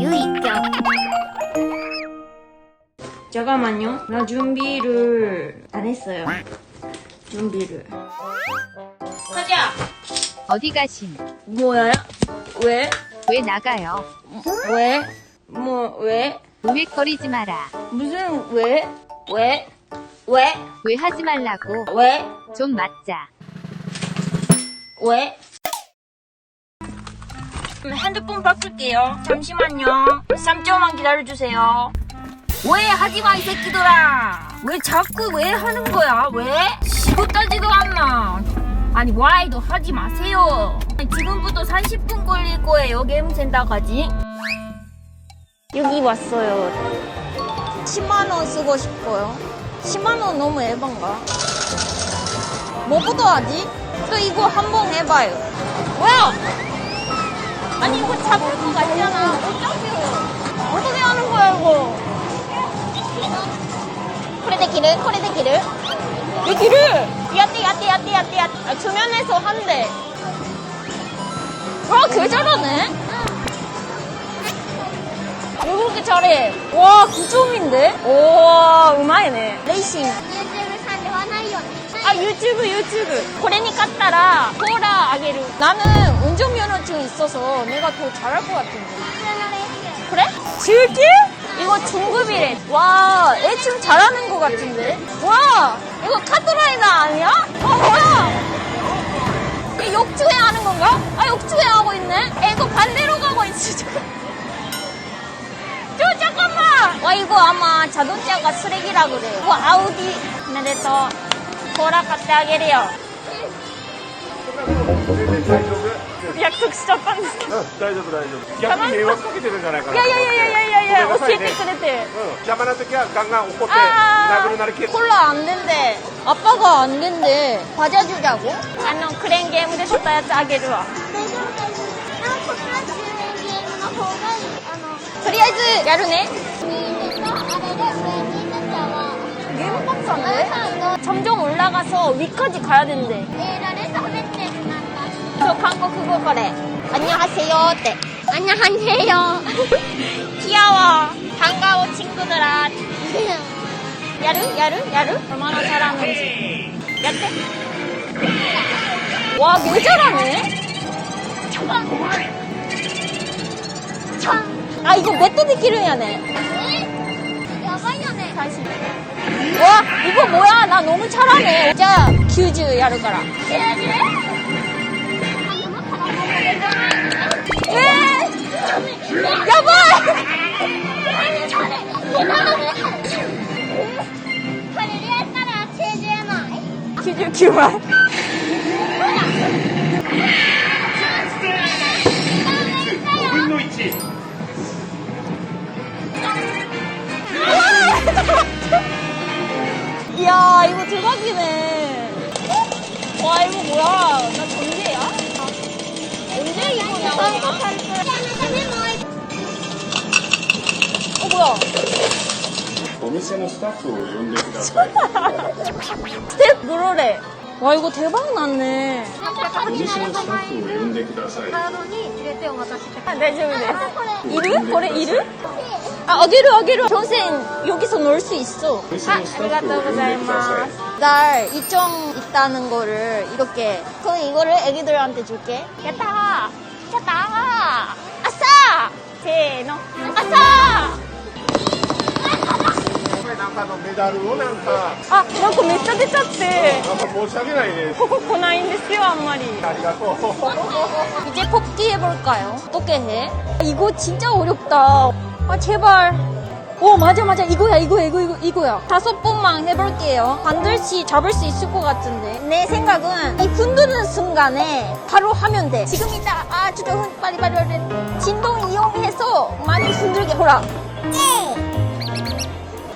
유익경 잠깐만요. 나 준비를 안 했어요. 준비를. 가자. 어디 가심? 뭐야? 왜? 왜 나가요? 왜? 뭐 왜? 우웩거리지 마라. 무슨 왜? 왜? 왜? 왜 하지 말라고? 왜? 좀 맞자. 왜? 음, 핸드폰 바꿀게요. 잠시만요. 3초만 기다려주세요. 왜 하지 마, 이 새끼들아! 왜 자꾸 왜 하는 거야? 왜? 시도 따지도 않나. 아니, 와이도 하지 마세요. 지금부터 30분 걸릴 거예요, 게임 센터까지. 여기 왔어요. 10만 원 쓰고 싶어요. 10만 원 너무 에반가? 뭐부터 하지? 또 이거 한번 해봐요. 뭐야? 아니 이거 잡을 거 같잖아. 어쩌세요? 어떻게 하는 거야 이거? これできるこれできるできるやってやってやってやってやって아 주면에서 한대 와 개잘하네 왜 그렇게 잘해 와 9점인데 오 음악이네 레이싱 YouTube さんではないよね 아 유튜브 유튜브 고래니 깠다라 코라 아게루 나는 운전면허증 있어서 내가 더 잘할 것 같은데 普通の練習 그래? 질게? 이거 중급이래 와 애춤 잘하는 것 같은데 와 이거 카트라이더 아니야? 어 뭐야 이 역주행 하는 건가? 아 역주행 하고 있네 에, 이거 반대로 가고 있지 저, 저 잠깐만 와 이거 아마 자동차가 쓰레기라 그래 이거 아우디 내래서 코라 買ってあげるよ約束しちゃったんですけど大丈夫大丈夫逆に迷惑かけてるんじゃないかないやいやいやいやいやいや教えてくれてうん邪魔な時はガンガン怒ってあ殴るなり蹴る 콜라 안 된대. 아빠가 안 된대. 과자 주자고? 아노 크랭 게임에 줬다 야츠 아게르와. 大丈夫大丈夫あこっちは10円ゲームの方がいいあの とりあえず 야르네. 2位とあれで上に 점점 올라가서 위까지 가야 된대. 에라에서 하면 돼. 저 광고 그거 거래. 안녕하세요. 때. 안녕하세요. 귀여워. 반가워 친구들아. 야르 야르 야르. 얼마나 잘하는지. 야떼. 와, 왜 잘하네? 아, 이거 몇 대 듣기로 해야 돼? 야바이야, 네. 다시. 와, 이거 뭐야? 나 너무 잘하네. 자, 큐즈 야르가라. あの体も出てないね 예! 야바! 何それこれでやったら90枚 큐즈 큐만. 이야, 이거 대박이네. 와, 이거 뭐야? 나 전제야? 언제 이거냐? 어, 뭐야? お店のスタッフを呼んでください 스텝 그러래. 와, 이거 대박 났네. お店のスタッフを呼んでください 아, 大丈夫です。いるこれいる아, 아기루, 아기루. 평생 여기서 놀 수 있어. お店のスタッフを呼んでください 날 이점 있다는 거를 이렇게. 그럼 이거를 애기들한테 줄게. 야타! 야타! 아싸! 세노. 아싸! なんかのメダルをなんか 아, 나그めっちゃ出ちゃって。なんか申し訳ないねここ来ないんですよ、あんまり。ありがとう 이제 뽑기 해볼까요? 어떻게 해? 이거 진짜 어렵다. 아, 제발. 오, 맞아, 맞아. 이거야, 이거, 이거, 이거, 이거야. 다섯 번만 해볼게요. 반드시 잡을 수 있을 것 같은데. 내 생각은 이 흔드는 순간에 바로 하면 돼. 지금 이따, 아, 진짜 흔, 빨리, 빨리, 빨리. 진동 이용해서 많이 흔들게, 호라.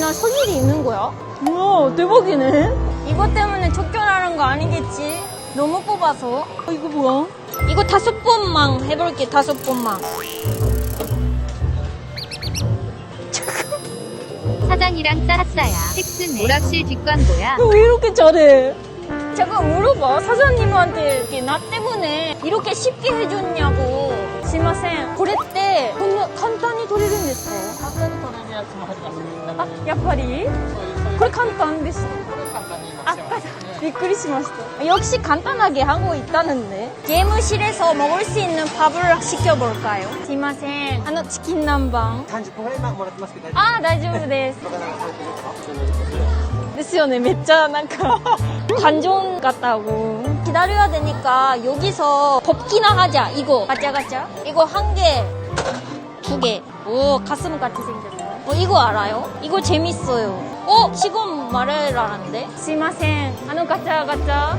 얘나 선일이 있는 거야? 우와 대박이네 이거 때문에 쫓겨나는 거 아니겠지? 너무 뽑아서 어, 이거 뭐야? 이거 다섯 번만 해볼게 다섯 번만 사장이랑 짰어야. 텍슨 오락실 뒷광고야. 왜 이렇게 잘해? 잠깐 물어봐 사장님한테 이렇게 나 때문에 이렇게 쉽게 해줬냐고 すいませんこれってこんな簡単に取れるんですか 簡単に取れるやつもありますね。あやっぱりこれ簡単です簡単に今 아, してますね。 비크리시마스터. 역시 간단하게 하고 있다는데. 게임실에서 먹을 수 있는 밥을 시켜볼까요? すいません. 하나 치킨 남방. 30分ぐらい今もらってますけど、 아, 大丈夫です.大丈夫です。 ですよね.めっちゃ なんか 반전 같다고. 기다려야 되니까 여기서 뽑기나 하자. 이거 가짜 가짜. 이거 한 개, 두 개. 오 가슴 같이 생겼어요. 어, 이거 알아요? 이거 재밌어요. 어 지금 말해라는데. すいません. 아노 가짜 가짜.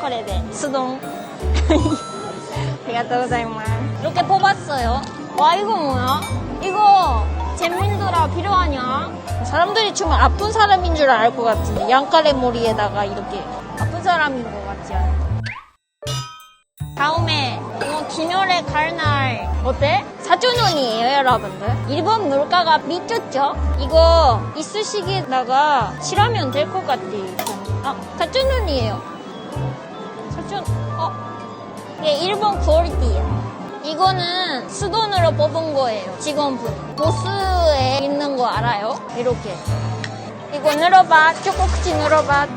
これで수동 ありがとうございます. 이렇게 뽑았어요. 와 이거 뭐야? 이거 잼민들아 필요하냐? 사람들이 주면 아픈 사람인 줄 알 것 같은데 양칼의 머리에다가 이렇게 아픈 사람인 것 같지 않아? 다음에 이거 기멸의 갈날 어때? 4주년이에요 여러분들 일본 물가가 미쳤죠? 이거 이쑤시개다가 칠하면 될 것 같아 아 4주년이에요 4주 어? 이게 일본 퀄리티예요 이거는 수돈으로 뽑은 거예요 직원분 보스에 있는 거 알아요? 이렇게 이거 늘어봐 초코쿠치 늘어봐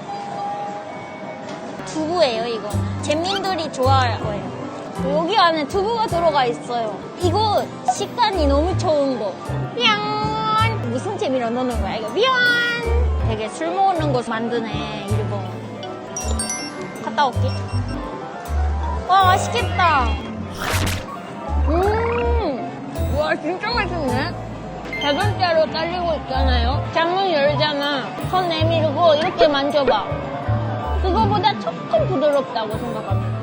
두부예요, 이거는. 잼민들이 좋아할 거예요. 여기 안에 두부가 들어가 있어요. 이거 식감이 너무 좋은 거. 뿅! 무슨 재미로 넣는 거야, 이거? 뿅! 되게 술 먹는 거 만드네, 일본. 갔다 올게. 와, 맛있겠다. 음! 와, 진짜 맛있네. 대분자로 잘리고 있잖아요. 창문 열잖아. 손 내밀고 이렇게 만져봐. 그거보다 조금 부드럽다고 생각합니다.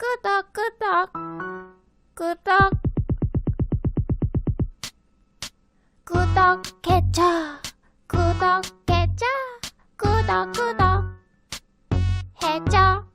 끄덕끄덕. 끄덕. 구독해줘 구독해줘 구독구독 해줘